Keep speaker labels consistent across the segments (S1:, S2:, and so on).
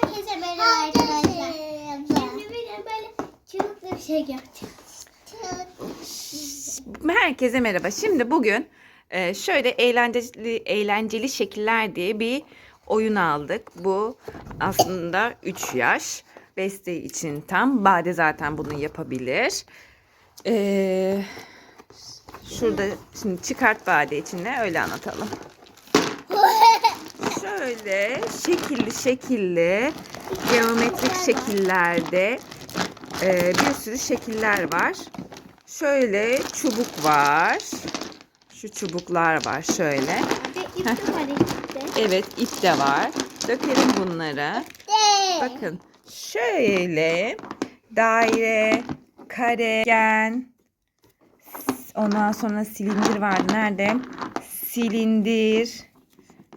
S1: Herkese merhaba arkadaşlar. Şimdi bir böyle çubuklu bir şey yapacağız.
S2: Herkese merhaba. Şimdi bugün e, şöyle eğlenceli eğlenceli şekiller diye bir oyun aldık. Bu aslında 3 yaş. Beste için tam. Bade zaten bunu yapabilir. E, şurada şimdi çıkart Bade içinde öyle anlatalım. Şöyle şekilli şekilli geometrik şekillerde e, bir sürü şekiller var. Şöyle çubuk var. Şu çubuklar var şöyle.
S1: İp de var işte.
S2: Evet ip de var. Dökelim bunları. Bakın şöyle daire, kare, gen, ondan sonra silindir vardı. Nerede? Silindir.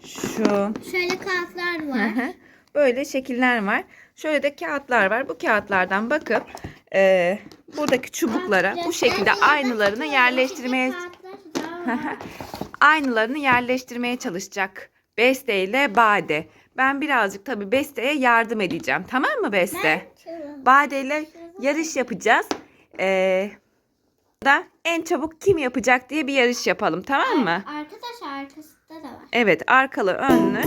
S2: Şu.
S1: Şöyle kağıtlar var.
S2: Böyle şekiller var. Şöyle de kağıtlar var. Bu kağıtlardan bakıp e, buradaki çubuklara bu şekilde aynılarını yerleştirmeye aynılarını yerleştirmeye çalışacak Beste ile Bade. Ben birazcık tabii Beste'ye yardım edeceğim. Tamam mı Beste? Bade ile yarış yapacağız. Ee, da en çabuk kim yapacak diye bir yarış yapalım. Tamam mı?
S1: Arkadaşlar arkasında da var.
S2: Evet arkalı önlü.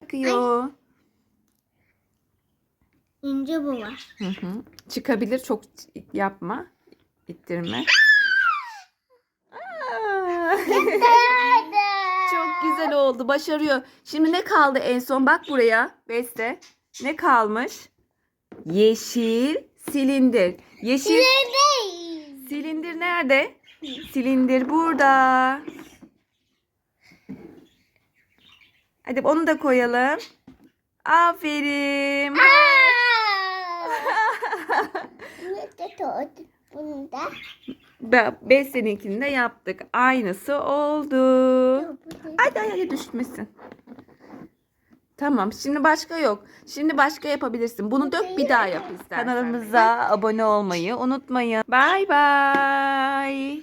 S2: Çıkıyor.
S1: İnce bu var.
S2: Hı hı. Çıkabilir çok yapma. İttirme. Aa! Çok güzel oldu. Başarıyor. Şimdi ne kaldı en son? Bak buraya. Beste. Ne kalmış? Yeşil silindir. Yeşil silindir nerede? Silindir burada. Hadi onu da koyalım. Aferin.
S1: Bunda.
S2: Be- Beste'ninkini de yaptık. Aynısı oldu. Hadi hadi düşmesin. Tamam. Şimdi başka yok. Şimdi başka yapabilirsin. Bunu dök bir daha yap istersen. Kanalımıza abone olmayı unutmayın. Bay bay.